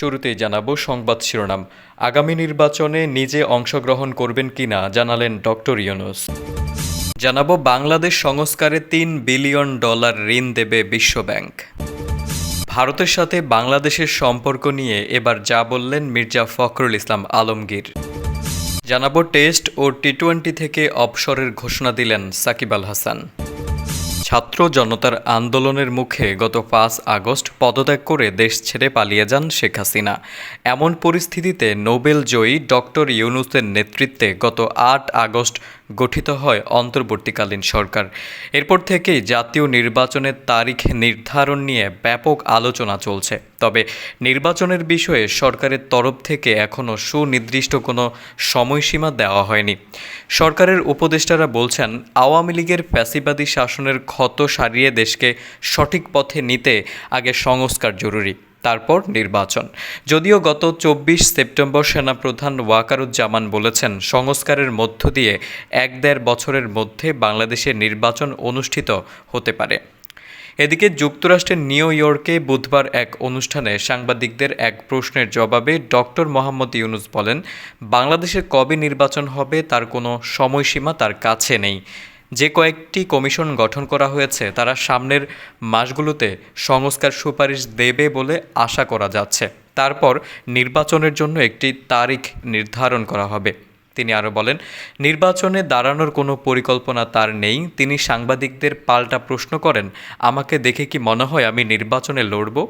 শুরুতেই জানাব সংবাদ শিরোনাম। আগামী নির্বাচনে নিজে অংশগ্রহণ করবেন কিনা জানালেন ডক্টর ইউনুস। জানাব বাংলাদেশ সংস্কারে তিন বিলিয়ন ডলার ঋণ দেবে বিশ্বব্যাংক ভারতের সাথে বাংলাদেশের সম্পর্ক নিয়ে এবার যা বললেন মির্জা ফখরুল ইসলাম আলমগীর। জানাব টেস্ট ও টি টোয়েন্টি থেকে অবসরের ঘোষণা দিলেন সাকিব আল হাসান। ছাত্র জনতার আন্দোলনের মুখে গত পাঁচ আগস্ট পদত্যাগ করে দেশ ছেড়ে পালিয়ে যান শেখ হাসিনা। এমন পরিস্থিতিতে নোবেল জয়ী ডক্টর ইউনুসের নেতৃত্বে গত আট আগস্ট গঠিত হয় অন্তর্বর্তীকালীন সরকার। এরপর থেকেই জাতীয় নির্বাচনের তারিখ নির্ধারণ নিয়ে ব্যাপক আলোচনা চলছে। তবে নির্বাচনের বিষয়ে সরকারের তরফ থেকে এখনও সুনির্দিষ্ট কোনো সময়সীমা দেওয়া হয়নি। সরকারের উপদেষ্টারা বলছেন, আওয়ামী লীগের ফ্যাসিবাদী শাসনের ক্ষত সারিয়ে দেশকে সঠিক পথে নিতে আগে সংস্কার জরুরি। তারপর নির্বাচন। যদিও গত চব্বিশ সেপ্টেম্বর সেনাপ্রধান ওয়াকারুজ্জামান বলেছেন, সংস্কারের মধ্য দিয়ে এক দেড় বছরের মধ্যে বাংলাদেশে নির্বাচন অনুষ্ঠিত হতে পারে। এদিকে যুক্তরাষ্ট্রের নিউ ইয়র্কে বুধবার এক অনুষ্ঠানে সাংবাদিকদের এক প্রশ্নের জবাবে ডক্টর মোহাম্মদ ইউনুস বলেন বাংলাদেশের কবে নির্বাচন হবে তার কোনো সময়সীমা তার কাছে নেই। যে কয়েকটি কমিশন গঠন করা হয়েছে, তারা সামনের মাসগুলোতে সংস্কার সুপারিশ দেবে বলে আশা করা যাচ্ছে। তারপর নির্বাচনের জন্য একটি তারিখ নির্ধারণ করা হবে। তিনি আরও বলেন, নির্বাচনে দাঁড়ানোর কোনো পরিকল্পনা তার নেই। তিনি সাংবাদিকদের পাল্টা প্রশ্ন করেন, আমাকে দেখে কি মনে হয় আমি নির্বাচনে লড়ব?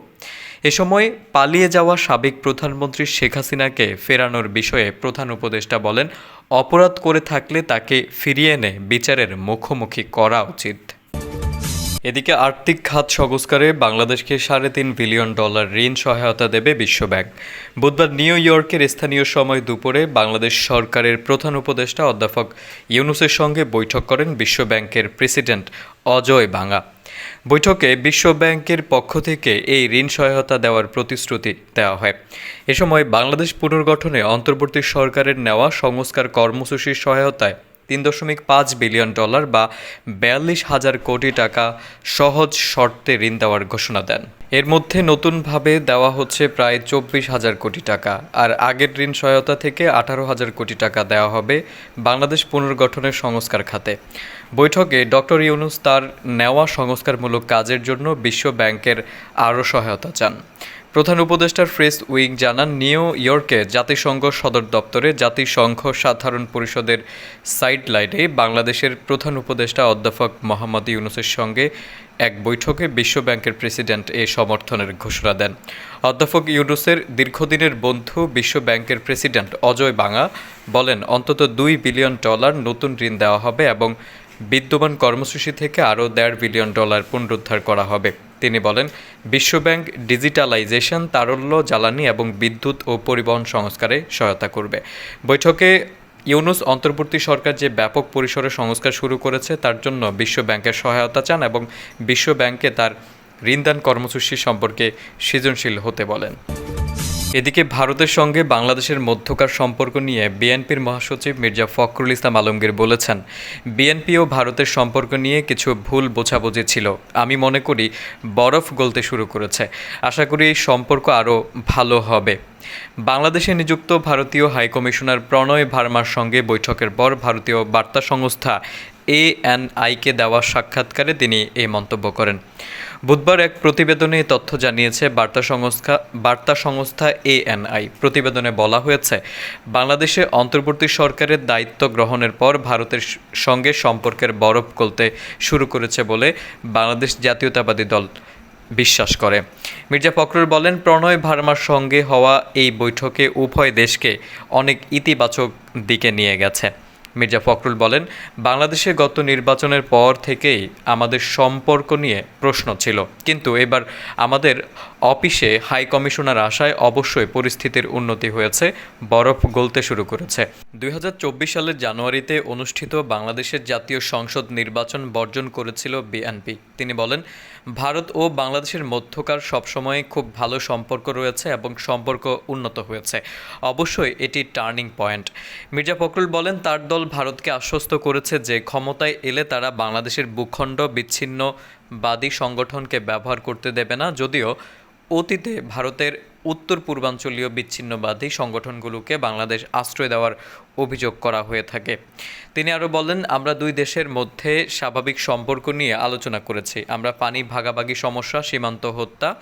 এ সময় পালিয়ে যাওয়া সাবেক প্রধানমন্ত্রী শেখ হাসিনাকে ফেরানোর বিষয়ে প্রধান উপদেষ্টা বলেন, অপরাধ করে থাকলে তাকে ফিরিয়ে এনে বিচারের মুখোমুখি করা উচিত। এদিকে আর্থিক খাত সংস্কারে বাংলাদেশকে সাড়ে তিন বিলিয়ন ডলার ঋণ সহায়তা দেবে বিশ্বব্যাংক। বুধবার নিউ ইয়র্কের স্থানীয় সময় দুপুরে বাংলাদেশ সরকারের প্রধান উপদেষ্টা অধ্যাপক ইউনুসের সঙ্গে বৈঠক করেন বিশ্বব্যাংকের প্রেসিডেন্ট অজয় বাঙা বৈঠকে বিশ্বব্যাংকের পক্ষ থেকে এই ঋণ সহায়তা দেওয়ার প্রতিশ্রুতি দেওয়া হয়। এ সময় বাংলাদেশ পুনর্গঠনে অন্তর্বর্তী সরকারের নেওয়া সংস্কার কর্মসূচির সহায়তায় তিন দশমিক পাঁচ বিলিয়ন ডলার বা বিয়াল্লিশ হাজার কোটি টাকা সহজ শর্তে ঋণ দেওয়ার ঘোষণা দেন। এর মধ্যে নতুনভাবে দেওয়া হচ্ছে প্রায় চব্বিশ হাজার কোটি টাকা আর আগের ঋণ সহায়তা থেকে আঠারো হাজার কোটি টাকা দেওয়া হবে বাংলাদেশ পুনর্গঠনের সংস্কার খাতে। বৈঠকে ডক্টর ইউনুস তার নেওয়া সংস্কারমূলক কাজের জন্য বিশ্ব ব্যাংকের আরও সহায়তা চান। প্রধান উপদেষ্টার ফ্রেস উইং জানান, নিউ ইয়র্কে জাতিসংঘ সদর দপ্তরে জাতিসংঘ সাধারণ পরিষদের সাইড লাইনে বাংলাদেশের প্রধান উপদেষ্টা অধ্যাপক মোহাম্মদ ইউনুসের সঙ্গে এক বৈঠকে বিশ্ব ব্যাংকের প্রেসিডেন্ট এ সমর্থনের ঘোষণা দেন। অধ্যাপক ইউনুসের দীর্ঘদিনের বন্ধু বিশ্ব ব্যাংকের প্রেসিডেন্ট অজয় বাঙা বলেন, অন্তত দুই বিলিয়ন ডলার নতুন ঋণ দেওয়া হবে এবং বিদ্যমান কর্মসূচি থেকে আরও দেড় বিলিয়ন ডলার পুনরুদ্ধার করা হবে। তিনি বলেন, বিশ্বব্যাংক ডিজিটালাইজেশন, তারল্য, জ্বালানি এবং বিদ্যুৎ ও পরিবহন সংস্কারে সহায়তা করবে। বৈঠকে ইউনুস অন্তর্বর্তী সরকার যে ব্যাপক পরিসরে সংস্কার শুরু করেছে, তার জন্য বিশ্বব্যাংকের সহায়তা চান এবং বিশ্ব ব্যাংকে তার ঋণদান কর্মসূচি সম্পর্কে সৃজনশীল হতে বলেন। এদিকে ভারতের সঙ্গে বাংলাদেশের মধ্যকার সম্পর্ক নিয়ে বিএনপির মহাসচিব মির্জা ফখরুল ইসলাম আলমগীর বলেছেন, বিএনপি ও ভারতের সম্পর্ক নিয়ে কিছু ভুল বোঝাবুঝি ছিল। আমি মনে করি বরফ গলতে শুরু করেছে। আশা করি এই সম্পর্ক আরও ভালো হবে। বাংলাদেশে নিযুক্ত ভারতীয় হাইকমিশনার প্রণয় ভার্মার সঙ্গে বৈঠকের পর ভারতীয় বার্তা সংস্থা এএনআইকে দেওয়া সাক্ষাৎকারে তিনি এই মন্তব্য করেন। বুধবার এক প্রতিবেদনে তথ্য জানিয়েছে বার্তা সংস্থা বার্তা সংস্থা এএনআই। প্রতিবেদনে বলা হয়েছে, বাংলাদেশে অন্তর্বর্তী সরকারের দায়িত্ব গ্রহণের পর ভারতের সঙ্গে সম্পর্কের বরফ গলতে শুরু করেছে বলে বাংলাদেশ জাতীয়তাবাদী দল বিশ্বাস করে। মির্জা ফখরুল বলেন, প্রণয় ভার্মার সঙ্গে হওয়া এই বৈঠকে উভয় দেশকে অনেক ইতিবাচক দিকে নিয়ে গেছে। মির্জা ফখরুল বলেন, বাংলাদেশে গত নির্বাচনের পর থেকেই আমাদের সম্পর্ক নিয়ে প্রশ্ন ছিল। কিন্তু এবার আমাদের অফিসে হাই কমিশনার আসায় অবশ্যই পরিস্থিতির উন্নতি হয়েছে, বরফ গলতে শুরু করেছে। দুই হাজার চব্বিশ সালের জানুয়ারিতে অনুষ্ঠিত বাংলাদেশের জাতীয় সংসদ নির্বাচন বর্জন করেছিল বিএনপি। তিনি বলেন, ভারত ও বাংলাদেশের মধ্যকার সবসময় খুব ভালো সম্পর্ক রয়েছে এবং সম্পর্ক উন্নত হয়েছে। অবশ্যই এটি টার্নিং পয়েন্ট। মির্জা ফখরুল বলেন, তার দল ভারতকে আশ্বস্ত করেছে যে ক্ষমতায় এলে তারা বাংলাদেশের ভূখণ্ড বিচ্ছিন্নবাদী সংগঠনকে ব্যবহার করতে দেবে না, যদিও অতীতে ভারতের উত্তর পূর্বাঞ্চলীয় বিচ্ছিন্নবাদী সংগঠনগুলোকে বাংলাদেশ আশ্রয় দেওয়ার অভিযোগ করা হয়ে থাকে। তিনি আরও বলেন, আমরা দুই দেশের মধ্যে স্বাভাবিক সম্পর্ক নিয়ে আলোচনা করেছি। আমরা পানি ভাগাভাগি সমস্যা, সীমান্ত হত্যা,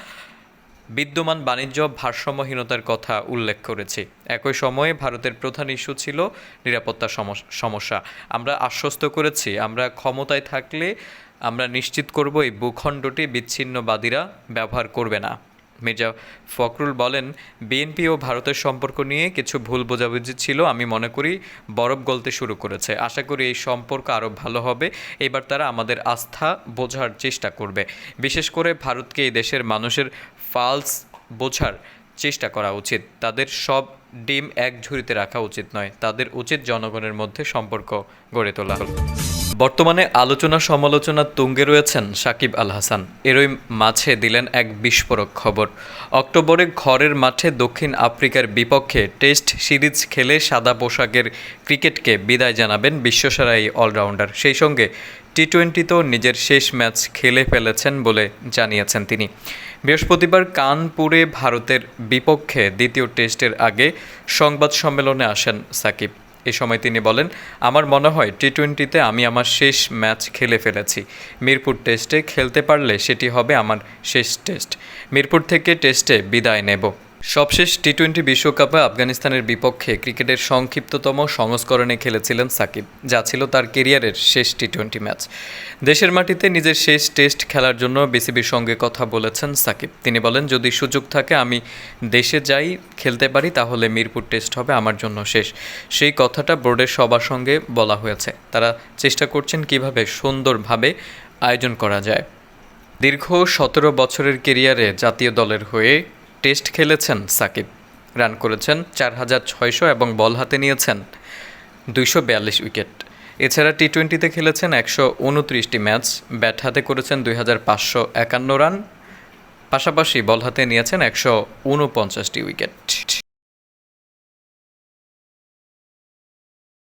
বিদ্যমান বাণিজ্য, ভারসাম্যহীনতার কথা উল্লেখ করেছি। একই সময়ে ভারতের প্রধান ইস্যু ছিল নিরাপত্তা সমস- সমস্যা। আমরা আশ্বস্ত করেছি, আমরা ক্ষমতায় থাকলে আমরা নিশ্চিত করব এই ভূখণ্ডটি বিচ্ছিন্নবাদীরা ব্যবহার করবে না। মির্জা ফখরুল বলেন, বিএনপি ও ভারতের সম্পর্ক নিয়ে কিছু ভুল বোঝাবুঝি ছিল, আমি মনে করি বরফ গলতে শুরু করেছে। আশা করি এই সম্পর্ক আরও ভালো হবে। এবার তারা আমাদের আস্থা বোঝার চেষ্টা করবে। বিশেষ করে ভারতকে এই দেশের মানুষের ফালস বোঝার চেষ্টা করা উচিত। তাদের সব ডিম এক ঝুড়িতে রাখা উচিত নয়, তাদের উচিত জনগণের মধ্যে সম্পর্ক গড়ে তোলা। বর্তমানে আলোচনা সমালোচনা তুঙ্গে রয়েছেন সাকিব আল হাসান। এরই মাঝে দিলেন এক বিস্ফোরক খবর। অক্টোবরে ঘরের মাঠে দক্ষিণ আফ্রিকার বিপক্ষে টেস্ট সিরিজ খেলে সাদা পোশাকের ক্রিকেটকে বিদায় জানাবেন বিশ্বসেরা এই অলরাউন্ডার। সেই সঙ্গে টি টোয়েন্টিতেও নিজের শেষ ম্যাচ খেলে ফেলেছেন বলে জানিয়েছেন তিনি। বৃহস্পতিবার কানপুরে ভারতের বিপক্ষে দ্বিতীয় টেস্টের আগে সংবাদ সম্মেলনে আসেন সাকিব। এ সময় তিনি বলেন, আমার মনে হয় টি টোয়েন্টিতে আমি আমার শেষ ম্যাচ খেলে ফেলেছি। মিরপুর টেস্টে খেলতে পারলে সেটি হবে আমার শেষ টেস্ট। মিরপুর থেকে টেস্টে বিদায় নেব। সবশেষ টি টোয়েন্টি বিশ্বকাপে আফগানিস্তানের বিপক্ষে ক্রিকেটের সংক্ষিপ্ততম সংস্করণে খেলেছিলেন সাকিব, যা ছিল তার কেরিয়ারের শেষ টি টোয়েন্টি ম্যাচ। দেশের মাটিতে নিজের শেষ টেস্ট খেলার জন্য বিসিবির সঙ্গে কথা বলেছেন সাকিব। তিনি বলেন, যদি সুযোগ থাকে, আমি দেশে যাই, খেলতে পারি, তাহলে মিরপুর টেস্ট হবে আমার জন্য শেষ। সেই কথাটা বোর্ডের সবার সঙ্গে বলা হয়েছে। তারা চেষ্টা করছেন কীভাবে সুন্দরভাবে আয়োজন করা যায়। দীর্ঘ সতেরো বছরের কেরিয়ারে জাতীয় দলের হয়ে টেস্ট খেলেছেন সাকিব। রান করেছেন চার হাজার ছয়শো এবং বল হাতে নিয়েছেন দুইশো বিয়াল্লিশ উইকেট। এছাড়া টি টোয়েন্টিতে খেলেছেন একশো উনত্রিশটি ম্যাচ, ব্যাট হাতে করেছেন দুই হাজার পাঁচশো একান্ন রান, পাশাপাশি বল হাতে নিয়েছেন একশো উনপঞ্চাশটি উইকেট।